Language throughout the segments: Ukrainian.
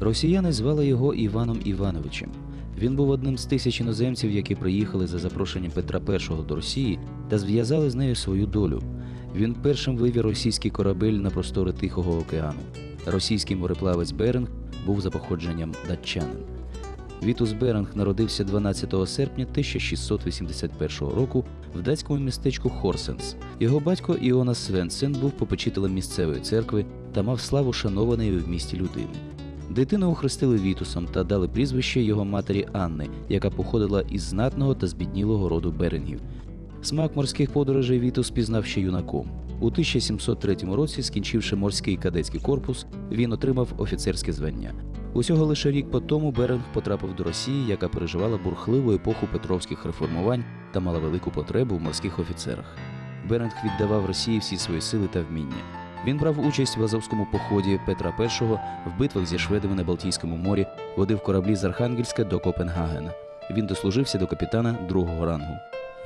Росіяни звали його Іваном Івановичем. Він був одним з тисяч іноземців, які приїхали за запрошенням Петра І до Росії та зв'язали з нею свою долю. Він першим вивів російський корабель на простори Тихого океану. Російський мореплавець Беринг був за походженням датчанин. Вітус Беринг народився 12 серпня 1681 року в датському містечку Хорсенс. Його батько Іона Свенсен був попечителем місцевої церкви та мав славу шанованої в місті людини. Дитину охрестили Вітусом та дали прізвище його матері Анни, яка походила із знатного та збіднілого роду берингів. Смак морських подорожей Вітус пізнав ще юнаком. У 1703 році, скінчивши морський кадетський корпус, він отримав офіцерське звання. Усього лише рік по тому Беринг потрапив до Росії, яка переживала бурхливу епоху петровських реформувань та мала велику потребу в морських офіцерах. Беринг віддавав Росії всі свої сили та вміння. Він брав участь в Азовському поході Петра І в битвах зі шведами на Балтійському морі, водив кораблі з Архангельська до Копенгагена. Він дослужився до капітана другого рангу.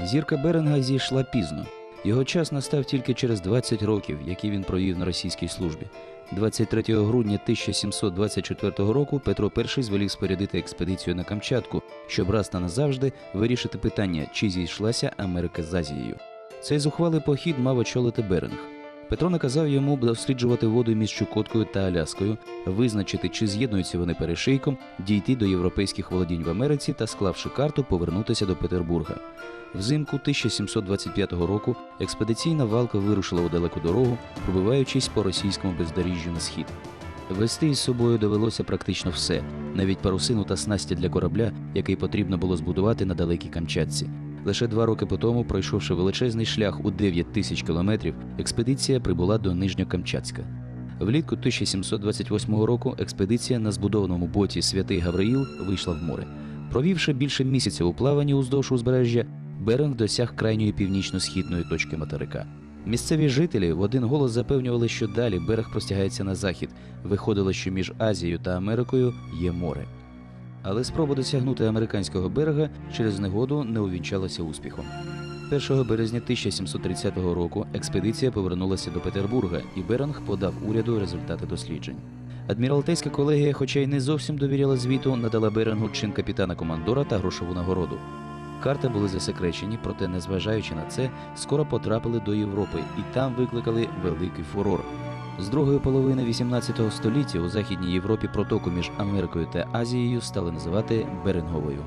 Зірка Беринга зійшла пізно. Його час настав тільки через 20 років, які він провів на російській службі. 23 грудня 1724 року Петро І звелів спорядити експедицію на Камчатку, щоб раз та назавжди вирішити питання, чи зійшлася Америка з Азією. Цей зухвалий похід мав очолити Беринг. Петро наказав йому досліджувати воду між Чукоткою та Аляскою, визначити, чи з'єднуються вони перешийком, дійти до європейських володінь в Америці та, склавши карту, повернутися до Петербурга. Взимку 1725 року експедиційна валка вирушила у далеку дорогу, пробиваючись по російському бездоріжжю на схід. Вести із собою довелося практично все, навіть парусину та снасті для корабля, який потрібно було збудувати на далекій Камчатці. Лише два роки по тому, пройшовши величезний шлях у 9 тисяч кілометрів, експедиція прибула до Нижньокамчатська. Влітку 1728 року експедиція на збудованому боті Святий Гавриїл вийшла в море. Провівши більше місяця у плаванні уздовж узбережжя, Беринг досяг крайньої північно-східної точки материка. Місцеві жителі в один голос запевнювали, що далі берег простягається на захід. Виходило, що між Азією та Америкою є море. Але спроба досягнути американського берега через негоду не увінчалася успіхом. 1 березня 1730 року експедиція повернулася до Петербурга, і Беринг подав уряду результати досліджень. Адміралтейська колегія, хоча й не зовсім довіряла звіту, надала Берингу чин капітана командора та грошову нагороду. Карти були засекречені, проте, незважаючи на це, скоро потрапили до Європи і там викликали великий фурор. З другої половини XVIII століття у Західній Європі протоку між Америкою та Азією стали називати Беринговою.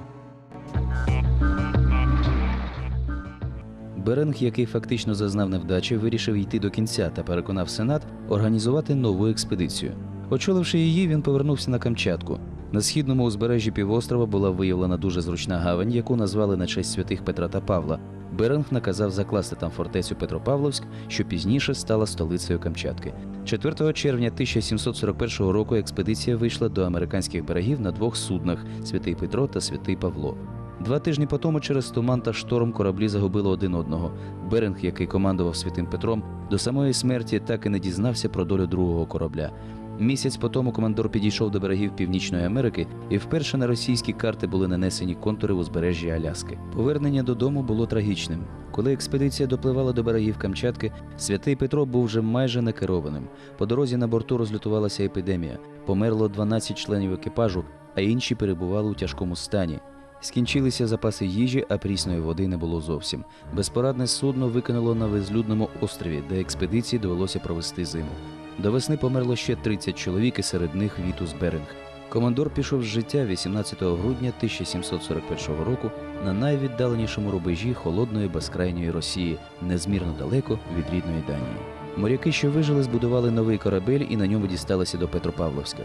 Беринг, який фактично зазнав невдачі, вирішив йти до кінця та переконав Сенат організувати нову експедицію. Очоливши її, він повернувся на Камчатку. На східному узбережжі півострова була виявлена дуже зручна гавань, яку назвали на честь святих Петра та Павла. Беринг наказав закласти там фортецю Петропавловськ, що пізніше стала столицею Камчатки. 4 червня 1741 року експедиція вийшла до американських берегів на двох суднах Святий Петро та Святий Павло. Два тижні по тому через туман та шторм кораблі загубили один одного. Беринг, який командував Святим Петром, до самої смерті так і не дізнався про долю другого корабля. Місяць по тому командор підійшов до берегів Північної Америки, і вперше на російські карти були нанесені контури узбережжя Аляски. Повернення додому було трагічним. Коли експедиція допливала до берегів Камчатки, святий Петро був вже майже некерованим. По дорозі на борту розлютувалася епідемія. Померло 12 членів екіпажу, а інші перебували у тяжкому стані. Скінчилися запаси їжі, а прісної води не було зовсім. Безпорадне судно викинуло на безлюдному острові, де експедиції довелося провести зиму. До весни померло ще 30 чоловік, і серед них Вітус Беринг. Командор пішов з життя 18 грудня 1741 року на найвіддаленішому рубежі холодної безкрайньої Росії, незмірно далеко від рідної Данії. Моряки, що вижили, збудували новий корабель і на ньому дісталися до Петропавловська.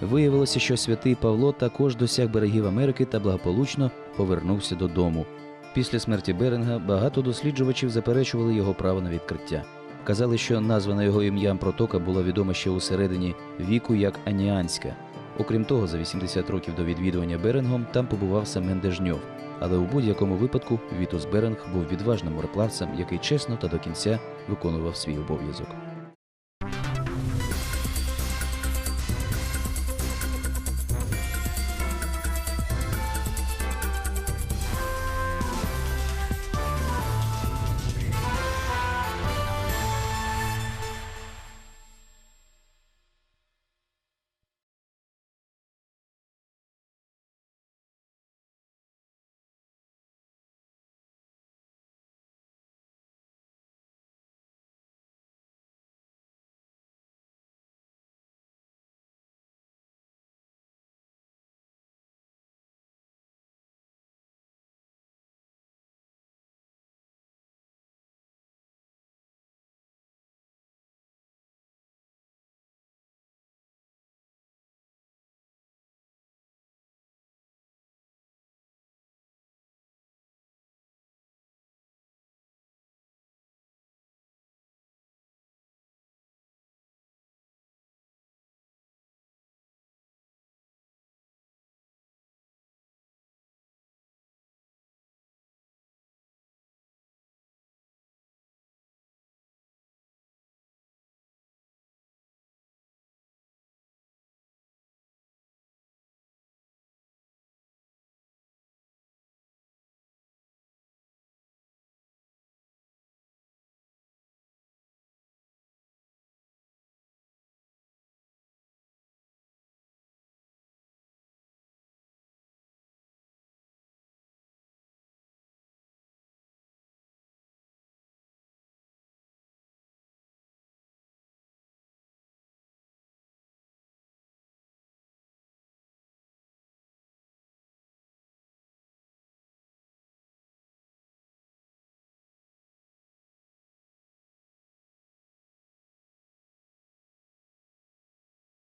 Виявилося, що святий Павло також досяг берегів Америки та благополучно повернувся додому. Після смерті Беринга багато досліджувачів заперечували його право на відкриття. Казали, що названа його ім'ям протока була відома ще у середині віку як Аніанська. Окрім того, за 80 років до відвідування Берингом там побував Семен Дежньов. Але у будь-якому випадку Вітус Беринг був відважним мореплавцем, який чесно та до кінця виконував свій обов'язок.